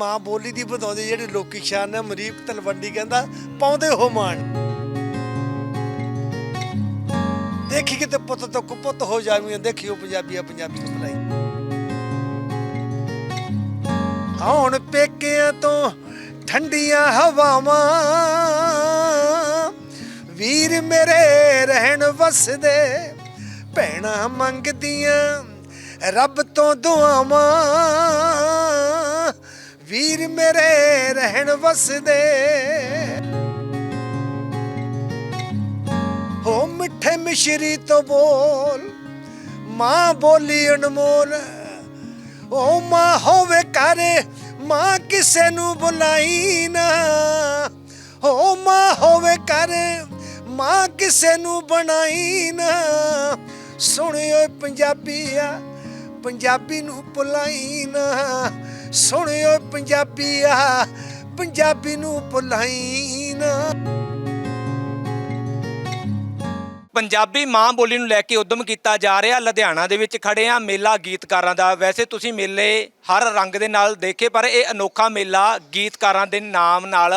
ਮਾਂ ਬੋਲੀ ਦੀ ਵਧਾਉਂਦੇ ਜਿਹੜੇ ਲੋਕੀ ਸ਼ਾਨ ਨੇ ਮਰੀਕ ਤਲਵੰਡੀ ਕਹਿੰਦਾ, ਪਾਉਂਦੇ ਹੋ ਮਾਣ। ਦੇਖੀ ਕਿਤੇ ਪੁੱਤ ਤੋਂ ਕੁਪੁੱਤ ਹੋ ਜਾਵੀਂ, ਦੇਖਿਓ ਪੰਜਾਬੀਆ ਪੰਜਾਬੀ ਨੂੰ ਭਲਾਈ। ਹੁਣ ਪੇਕਿਆਂ ਤੋਂ ਠੰਡੀਆਂ ਹਵਾਵਾਂ, ਵੀਰ ਮੇਰੇ ਰਹਿਣ ਵਸਦੇ, ਭੈਣਾਂ ਮੰਗਦੀਆਂ ਰੱਬ ਤੋਂ ਦੁਆਵਾਂ। ਵੀਰ ਮੇਰੇ ਰਹਿਣ ਵਸਦੇ। ਹੋ ਮਿੱਠੇ ਮਿਸ਼ਰੀ ਤੋਂ ਬੋਲ, ਮਾਂ ਬੋਲੀ ਅਨਮੋਲ। ਓ ਮਾਂ ਹੋਵੇ ਘਰ, ਮਾਂ ਕਿਸੇ ਨੂੰ ਬੁਲਾਈ ਨਾ। ਓ ਮਾਂ ਹੋਵੇ ਘਰ, ਮਾਂ ਕਿਸੇ ਨੂੰ ਬਣਾਈ ਨਾ। ਸੁਣਿਓ ਪੰਜਾਬੀਆ ਪੰਜਾਬੀ ਨੂੰ ਭੁਲਾਈ ਨਾ। ਸੁਣਿਓ ਪੰਜਾਬੀਆ ਪੰਜਾਬੀ ਨੂੰ ਭੁਲਾਈ ਨਾ। ਪੰਜਾਬੀ ਮਾਂ ਬੋਲੀ ਨੂੰ ਲੈ ਕੇ ਉਦਮ ਕੀਤਾ ਜਾ ਰਿਹਾ, ਲੁਧਿਆਣਾ ਦੇ ਵਿੱਚ ਖੜੇ ਆ ਮੇਲਾ ਗੀਤਕਾਰਾਂ ਦਾ। ਵੈਸੇ ਤੁਸੀਂ ਮੇਲੇ ਹਰ ਰੰਗ ਦੇ ਨਾਲ ਦੇਖੇ, ਪਰ ਇਹ ਅਨੋਖਾ ਮੇਲਾ ਗੀਤਕਾਰਾਂ ਦੇ ਨਾਮ ਨਾਲ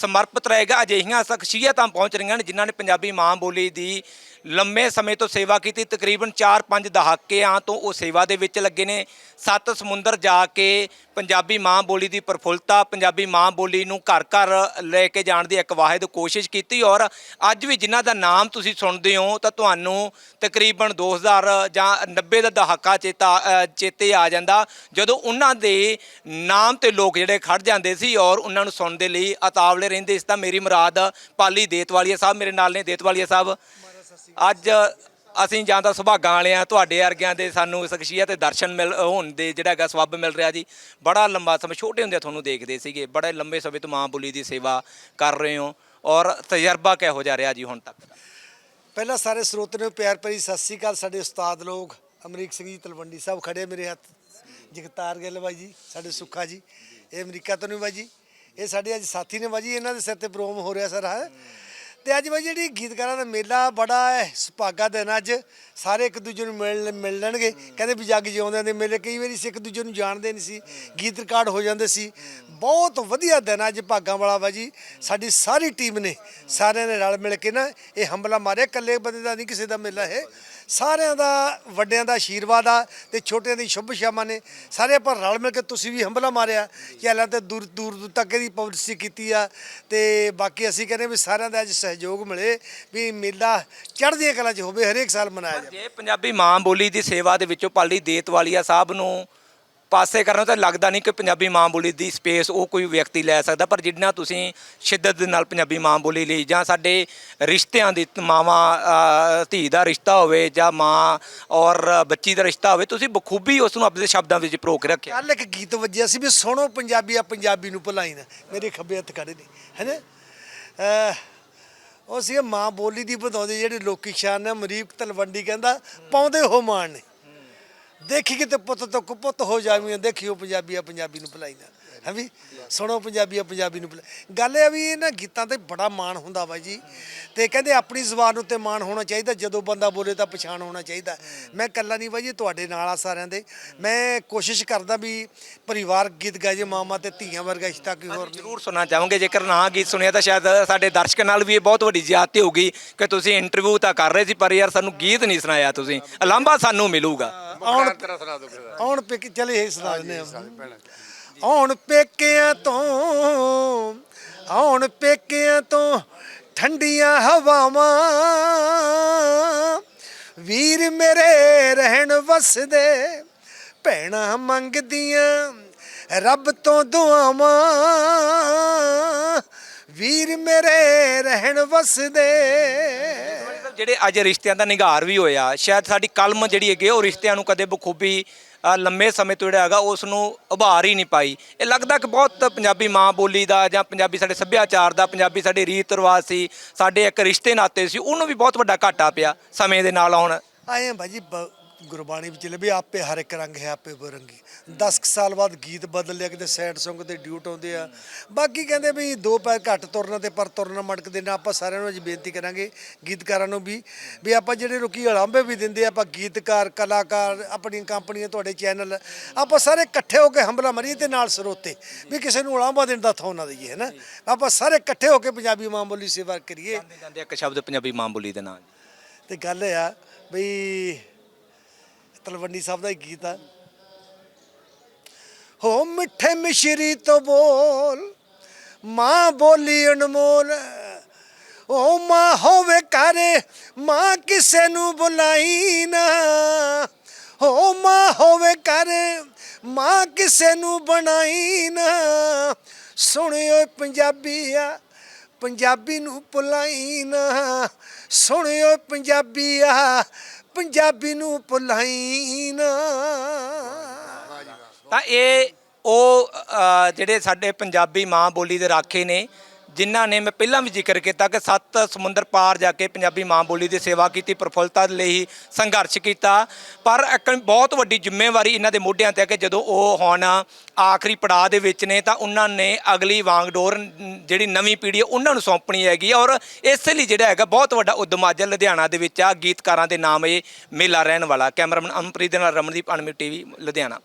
ਸਮਰਪਿਤ ਰਹੇਗਾ। ਅਜਿਹੀਆਂ ਸ਼ਖਸੀਅਤਾਂ ਪਹੁੰਚ ਰਹੀਆਂ ਨੇ ਜਿਨ੍ਹਾਂ ਨੇ ਪੰਜਾਬੀ ਮਾਂ ਬੋਲੀ ਦੀ ਲੰਮੇ ਸਮੇਂ ਤੋਂ ਸੇਵਾ ਕੀਤੀ। ਤਕਰੀਬਨ 4-5 ਦਹਾਕਿਆਂ ਤੋਂ ਉਹ ਸੇਵਾ ਦੇ ਵਿੱਚ ਲੱਗੇ ਨੇ। ਸੱਤ ਸਮੁੰਦਰ ਜਾ ਕੇ ਪੰਜਾਬੀ ਮਾਂ ਬੋਲੀ ਦੀ ਪ੍ਰਫੁੱਲਤਾ, ਪੰਜਾਬੀ ਮਾਂ ਬੋਲੀ ਨੂੰ ਘਰ ਘਰ ਲੈ ਕੇ ਜਾਣ ਦੀ ਇੱਕ ਵਾਹਿਦ ਕੋਸ਼ਿਸ਼ ਕੀਤੀ ਔਰ ਅੱਜ ਵੀ ਜਿਨ੍ਹਾਂ ਦਾ ਨਾਮ ਤੁਸੀਂ ਸੁਣਦੇ ਹੋ ਤਾਂ ਤੁਹਾਨੂੰ ਤਕਰੀਬਨ 2000 ਜਾਂ 90 ਦਾ ਦਹਾਕਾ ਚੇਤਾ ਚੇਤੇ ਆ ਜਾਂਦਾ। ਜਦੋਂ ਉਹਨਾਂ ਦੇ ਨਾਮ ਤੇ ਲੋਕ ਜਿਹੜੇ ਖੜ ਜਾਂਦੇ ਸੀ ਔਰ ਉਹਨਾਂ ਨੂੰ ਸੁਣਨ ਦੇ ਲਈ ਅਤਾਵਲੇ ਰਹਿੰਦੇ ਇਸ ਤਾਂ ਮੇਰੀ ਮੁਰਾਦ ਪਾਲੀ ਦੇਤਵਾਲੀਆ ਸਾਹਿਬ, ਮੇਰੇ ਨਾਲ ਨੇ ਦੇਤਵਾਲੀਆ ਸਾਹਿਬ। ਅੱਜ ਅਸੀਂ ਜਾਂ ਤਾਂ ਸੁਭਾਗਾਂ ਵਾਲੇ ਆ, ਤੁਹਾਡੇ ਵਰਗਿਆਂ ਦੇ ਸਾਨੂੰ ਸ਼ਖਸੀਅਤ ਤੇ ਦਰਸ਼ਨ ਮਿਲ, ਹੋਣ ਦੇ ਜਿਹੜਾ ਹੈਗਾ ਸਬੱਬ ਮਿਲ ਰਿਹਾ ਜੀ। ਬੜਾ ਲੰਬਾ ਸਮਾਂ, ਛੋਟੇ ਹੁੰਦੇ ਤੁਹਾਨੂੰ ਦੇਖਦੇ ਸੀਗੇ, ਬੜੇ ਲੰਬੇ ਸਮੇਂ ਤੋਂ ਮਾਂ ਬੋਲੀ ਦੀ ਸੇਵਾ ਕਰ ਰਹੇ ਹੋ ਔਰ ਤਜਰਬਾ ਕਿਹੋ ਜਿਹਾ ਰਿਹਾ ਜੀ ਹੁਣ ਤੱਕ? ਦਾ ਪਹਿਲਾਂ ਸਾਰੇ ਸਰੋਤ ਨੂੰ ਪਿਆਰ ਭਰੀ ਸਤਿ ਸ੍ਰੀ ਅਕਾਲ। ਸਾਡੇ ਉਸਤਾਦ ਲੋਕ ਅਮਰੀਕ ਸਿੰਘ ਜੀ, ਤਲਵੰਡੀ ਸਾਹਿਬ ਖੜੇ ਮੇਰੇ ਹੱਥ। ਜਗਤਾਰ ਗਿੱਲ ਬਾਈ ਜੀ, ਸਾਡੇ ਸੁੱਖਾ ਜੀ। ਇਹ ਅਮਰੀਕਾ ਤੋਂ ਨਹੀਂ ਬਾਈ ਜੀ। ਇਹ ਸਾਡੇ ਅੱਜ ਸਾਥੀ ਨੇ ਬਾਈ ਇਹਨਾਂ ਦੇ ਸਿਰ ਤੇ ਪ੍ਰੋਗਰਾਮ ਹੋ ਰਿਹਾ ਸਰ, ਹੈ। ਤੇ ਅੱਜ ਬਾਈ ਜਿਹੜੀ ਗੀਤਕਾਰਾਂ ਦਾ ਮੇਲਾ ਬੜਾ ਹੈ, ਸੁਭਾਗਾ ਦਿਨ ਅੱਜ, ਸਾਰੇ ਇੱਕ ਦੂਜੇ ਨੂੰ ਮਿਲ ਮਿਲ ਲੈਣਗੇ। ਕਹਿੰਦੇ ਵੀ ਜੱਗ ਜਿਉਂਦਿਆਂ ਦੇ ਮੇਲੇ, ਕਈ ਵਾਰੀ ਸਿੱਖ ਦੂਜੇ ਨੂੰ ਜਾਣਦੇ ਨਹੀਂ ਸੀ, ਗੀਤ ਰਿਕਾਰਡ ਹੋ ਜਾਂਦੇ ਸੀ। ਬਹੁਤ ਵਧੀਆ ਦਿਨ ਅੱਜ ਭਾਗਾਂ ਵਾਲਾ ਬਾਜੀ, ਸਾਡੀ ਸਾਰੀ ਟੀਮ ਨੇ, ਸਾਰਿਆਂ ਨੇ ਰਲ ਮਿਲ ਕੇ ਨਾ ਇਹ ਹੰਬਲਾ ਮਾਰਿਆ। ਇਕੱਲੇ ਬੰਦੇ ਦਾ ਨਹੀਂ, ਕਿਸੇ ਦਾ ਮੇਲਾ ਇਹ ਸਾਰਿਆਂ ਦਾ, ਵੱਡਿਆਂ ਦਾ ਆਸ਼ੀਰਵਾਦ ਆ ਤੇ ਛੋਟਿਆਂ ਦੀ ਸ਼ੁਭ ਸ਼ਾਮਾਂ ਨੇ। ਸਾਰੇ ਆਪਾਂ ਰਲ ਮਿਲ ਕੇ ਤੁਸੀਂ ਵੀ ਹੰਬਲਾ ਮਾਰਿਆ। ਕਿ ਹਾਲਾਂ ਤੇ ਦੂਰ ਦੂਰ ਦੂਰ ਤੱਕ ਇਹਦੀ ਪਬਲਿਸਿਟੀ ਕੀਤੀ ਆ ਤੇ ਬਾਕੀ ਅਸੀਂ ਕਹਿੰਦੇ ਵੀ ਸਾਰਿਆਂ ਦਾ ਅੱਜ ਸਹਿਯੋਗ ਮਿਲੇ ਵੀ ਮੇਲਾ ਚੜ੍ਹਦੀਆਂ ਕਲਾ 'ਚ ਹੋਵੇ, ਹਰੇਕ ਸਾਲ ਮਨਾਇਆ ਜਾਵੇ ਜੇ ਪੰਜਾਬੀ ਮਾਂ ਬੋਲੀ ਦੀ ਸੇਵਾ ਦੇ ਵਿੱਚੋਂ ਪਾਲੀ ਦੇਤ ਵਾਲੀਆ ਸਾਹਿਬ ਨੂੰ ਪਾਸੇ ਕਰਨਾ ਤਾਂ ਲੱਗਦਾ ਨਹੀਂ ਕਿ ਪੰਜਾਬੀ ਮਾਂ ਬੋਲੀ ਦੀ ਸਪੇਸ ਉਹ ਕੋਈ ਵਿਅਕਤੀ ਲੈ ਸਕਦਾ, ਪਰ ਜਿੰਨਾ ਤੁਸੀਂ ਸ਼ਿੱਦਤ ਦੇ ਨਾਲ ਪੰਜਾਬੀ ਮਾਂ ਬੋਲੀ ਲਈ ਜਾਂ ਸਾਡੇ ਰਿਸ਼ਤਿਆਂ ਦੀ ਮਾਵਾਂ ਧੀ ਦਾ ਰਿਸ਼ਤਾ ਹੋਵੇ ਜਾਂ ਮਾਂ ਔਰ ਬੱਚੀ ਦਾ ਰਿਸ਼ਤਾ ਹੋਵੇ, ਤੁਸੀਂ ਬਖੂਬੀ ਉਸ ਨੂੰ ਆਪਣੇ ਸ਼ਬਦਾਂ ਵਿੱਚ ਪਰੋ ਕੇ ਰੱਖਿਆ। ਕੱਲ ਇੱਕ ਗੀਤ ਵੱਜਿਆ ਸੀ ਵੀ ਸੁਣੋ ਪੰਜਾਬੀ ਆ ਪੰਜਾਬੀ ਨੂੰ ਭੁਲਾਈ ਨਾ। ਮੇਰੇ ਖੱਬੇ ਹੱਥ ਖੜੇ ਨੇ ਹੈਨਾ ਉਹ ਸੀ ਮਾਂ ਬੋਲੀ ਦੀ ਵਧਾਉਂਦੇ ਜਿਹੜੇ ਲੋਕੀ ਸ਼ਾਨ ਨੇ ਮਰੀਕ ਤਲਵੰਡੀ ਕਹਿੰਦਾ, ਪਾਉਂਦੇ ਹੋ ਮਾਣ ਨੇ। ਦੇਖੀ ਕਿਤੇ ਪੁੱਤ ਤੋਂ ਕੁਪੁੱਤ ਹੋ ਜਾਵੀਂ ਦੇਖਿਓ ਪੰਜਾਬੀ ਆ ਪੰਜਾਬੀ ਨੂੰ ਭਲਾਈ ਨਾ ਹੈ ਵੀ? ਸੁਣੋ ਪੰਜਾਬੀ ਆ ਪੰਜਾਬੀ ਨੂੰ ਗੱਲ ਇਹ ਆ ਵੀ ਇਹਨਾਂ ਗੀਤਾਂ ਤੇ ਬੜਾ ਮਾਣ ਹੁੰਦਾ ਬਾਈ ਜੀ। ਤੇ ਕਹਿੰਦੇ ਆਪਣੀ ਜ਼ੁਬਾਨ ਉੱਤੇ ਮਾਣ ਹੋਣਾ ਚਾਹੀਦਾ ਜਦੋਂ ਬੰਦਾ ਬੋਲੇ ਤਾਂ ਪਛਾਣ ਹੋਣਾ ਚਾਹੀਦਾ। ਮੈਂ ਇਕੱਲਾ ਨਹੀਂ ਬਾਈ ਜੀ ਤੁਹਾਡੇ ਨਾਲ ਆ ਸਾਰਿਆਂ ਦੇ। ਮੈਂ ਕੋਸ਼ਿਸ਼ ਕਰਦਾ ਵੀ ਪਰਿਵਾਰ ਗੀਤ ਗਾਏ ਮਾਮਾ ਤੇ ਧੀਆਂ ਵਰਗਾ ਰਿਸ਼ਤਾ ਕੋਈ ਹੋਰ ਨਹੀਂ ਜ਼ਰੂਰ ਸੁਣਨਾ ਚਾਹਾਂਗੇ। ਜੇਕਰ ਨਾ ਗੀਤ ਸੁਣਿਆ ਤਾਂ ਸ਼ਾਇਦ ਸਾਡੇ ਦਰਸ਼ਕਾਂ ਨਾਲ ਵੀ ਇਹ ਬਹੁਤ ਵੱਡੀ ਜ਼ਿਆਦਤੀ ਹੋਊਗੀ ਕਿ ਤੁਸੀਂ ਇੰਟਰਵਿਊ ਤਾਂ ਕਰ ਰਹੇ ਸੀ ਪਰ ਯਾਰ ਸਾਨੂੰ ਗੀਤ ਨਹੀਂ ਸੁਣਾਇਆ ਤੁਸੀਂ। ਅਲਾਂਬਾ ਸਾਨੂੰ ਮਿਲੂਗਾ। ਆਉਣ ਆਉਣ ਪੇਕੇ ਚਲੇ ਇਹ ਸੁਣਾ ਦਿੰਦੇ ਆ। ਆਉਣ ਪੇਕਿਆਂ ਤੋਂ, ਆਉਣ ਪੇਕਿਆਂ ਤੋਂ ਠੰਡੀਆਂ ਹਵਾਵਾਂ। ਵੀਰ ਮੇਰੇ ਰਹਿਣ ਵਸਦੇ, ਭੈਣਾਂ ਮੰਗਦੀਆਂ ਰੱਬ ਤੋਂ ਦੁਆਵਾਂ। ਵੀਰ ਮੇਰੇ ਰਹਿਣ ਵਸਦੇ। ਜਿਹੜੇ ਅੱਜ ਰਿਸ਼ਤਿਆਂ ਦਾ ਨਿਗਾਰ ਵੀ ਹੋਇਆ, ਸ਼ਾਇਦ ਸਾਡੀ ਕਲਮ ਜਿਹੜੀ ਹੈਗੀ ਉਹ ਰਿਸ਼ਤਿਆਂ ਨੂੰ ਕਦੇ ਬਖੂਬੀ ਲੰਮੇ ਸਮੇਂ ਤੋਂ ਜਿਹੜਾ ਹੈਗਾ ਉਸ ਨੂੰ ਉਭਾਰ ਹੀ ਨਹੀਂ ਪਾਈ। ਇਹ ਲੱਗਦਾ ਕਿ ਬਹੁਤ ਪੰਜਾਬੀ ਮਾਂ ਬੋਲੀ ਦਾ ਜਾਂ ਪੰਜਾਬੀ ਸਾਡੇ ਸੱਭਿਆਚਾਰ ਦਾ, ਪੰਜਾਬੀ ਸਾਡੇ ਰੀਤ ਰਿਵਾਜ ਸੀ, ਸਾਡੇ ਇੱਕ ਰਿਸ਼ਤੇ ਨਾਤੇ ਸੀ, ਉਹਨੂੰ ਵੀ ਬਹੁਤ ਵੱਡਾ ਘਾਟਾ ਪਿਆ ਸਮੇਂ ਦੇ ਨਾਲ ਆਉਣ। ਆਏ ਆ ਭਾਜੀ, ਬ- ਗੁਰਬਾਣੀ ਵਿੱਚ ਲਿਖਿਆ ਵੀ ਆਪੇ ਹਰ ਇੱਕ ਰੰਗ ਹੈ ਆਪੇ ਬਰੰਗੀ 10 ਸਾਲ ਬਾਅਦ ਗੀਤ ਬਦਲ ਲਿਆ ਕਿਤੇ ਸੈਡ Song ਤੇ ਡਿਊਟ ਆਉਂਦੇ ਆ। ਬਾਕੀ ਕਹਿੰਦੇ ਵੀ ਦੋ ਪੈਰ ਘੱਟ ਤੁਰਨਾ ਤੇ ਪਰ ਤੁਰਨਾ ਮਟਕਦੇ ਨੇ ਆਪਾਂ ਸਾਰਿਆਂ ਨੂੰ ਅੱਜ ਬੇਨਤੀ ਕਰਾਂਗੇ ਗੀਤਕਾਰਾਂ ਨੂੰ ਵੀ ਵੀ ਆਪਾਂ ਜਿਹੜੇ ਲੋਕੀ ਹਲਾਂਬੇ ਵੀ ਦਿੰਦੇ ਆਪਾਂ ਗੀਤਕਾਰ ਕਲਾਕਾਰ ਆਪਣੀਆਂ ਕੰਪਨੀਆਂ ਤੁਹਾਡੇ ਚੈਨਲ ਆਪਾਂ ਸਾਰੇ ਇਕੱਠੇ ਹੋ ਕੇ ਹੰਬਲਾ ਮਰੀਏ ਤੇ ਨਾਲ ਸਰੋਤੇ ਵੀ ਕਿਸੇ ਨੂੰ ਉਲਾਂਭਾ ਦੇਣ ਦਾ ਥਾਂ ਨਾ ਦਈਏ ਹੈ ਨਾ? ਆਪਾਂ ਸਾਰੇ ਇਕੱਠੇ ਹੋ ਕੇ ਪੰਜਾਬੀ ਮਾਂ ਬੋਲੀ ਸੇਵਾ ਕਰੀਏ। ਜਾਂਦੇ ਜਾਂਦੇ ਇੱਕ ਸ਼ਬਦ ਪੰਜਾਬੀ ਮਾਂ ਬੋਲੀ ਦੇ ਨਾਲ ਤੇ ਗੱਲ ਆ ਬਈ ਤਲਵੰਡੀ ਸਾਹਿਬ ਦਾ ਇੱਕ ਗੀਤ ਆ। ਹੋ ਮਿੱਠੇ ਮਿਸ਼ਰੀ ਤੋਂ ਬੋਲ, ਮਾਂ ਬੋਲੀ ਅਨਮੋਲ। ਓ ਮਾਂ ਹੋਵੇ ਘਰੇ, ਮਾਂ ਕਿਸੇ ਨੂੰ ਬੁਲਾਈ ਨਾ। ਹੋ ਮਾਂ ਹੋਵੇ ਘਰੇ, ਮਾਂ ਕਿਸੇ ਨੂੰ ਬਣਾਈ ਨਾ। ਸੁਣਿਓ ਪੰਜਾਬੀਆ ਪੰਜਾਬੀ ਨੂੰ ਭੁਲਾਈ ਨਾ। ਸੁਣਿਓ ਪੰਜਾਬੀਆ ਪੰਜਾਬੀ ਨੂੰ ਭੁਲਾਈ ਨਾ। ਤਾਂ ਇਹ ਉਹ ਅ, ਜਿਹੜੇ ਸਾਡੇ ਪੰਜਾਬੀ ਮਾਂ ਬੋਲੀ ਦੇ ਰਾਖੇ ਨੇ ਜਿਨ੍ਹਾਂ ਨੇ ਮੈਂ ਪਹਿਲਾਂ ਵੀ ਜ਼ਿਕਰ ਕੀਤਾ ਕਿ ਸੱਤ ਸਮੁੰਦਰ ਪਾਰ ਜਾ ਕੇ ਪੰਜਾਬੀ ਮਾਂ ਬੋਲੀ ਦੀ ਸੇਵਾ ਕੀਤੀ, ਪ੍ਰਫੁੱਲਤਾ ਲਈ ਸੰਘਰਸ਼ ਕੀਤਾ। ਪਰ ਇੱਕ ਬਹੁਤ ਵੱਡੀ ਜ਼ਿੰਮੇਵਾਰੀ ਇਹਨਾਂ ਦੇ ਮੋਢਿਆਂ ਤੇ ਹੈ ਕਿ ਜਦੋਂ ਉਹ ਹੁਣ ਆਖਰੀ ਪੜਾਅ ਦੇ ਵਿੱਚ ਨੇ ਤਾਂ ਉਹਨਾਂ ਨੇ ਅਗਲੀ ਵਾਂਗਡੋਰ ਜਿਹੜੀ ਨਵੀਂ ਪੀੜ੍ਹੀ ਉਹਨਾਂ ਨੂੰ ਸੌਂਪਣੀ ਹੈਗੀ ਔਰ ਇਸੇ ਲਈ ਜਿਹੜਾ ਹੈਗਾ ਬਹੁਤ ਵੱਡਾ ਉਦਮ ਅੱਜ ਲੁਧਿਆਣਾ ਦੇ ਵਿੱਚ ਆ। ਗੀਤਕਾਰਾਂ ਦੇ ਨਾਮ ਇਹ ਮੇਲਾ ਰਹਿਣ ਵਾਲਾ। ਕੈਮਰਾਮੈਨ ਅਮਪ੍ਰੀਤ ਦੇ ਨਾਲ ਰਮਨਦੀਪ ਅਨਮੀ ਟੀਵੀ, ਲੁਧਿਆਣਾ।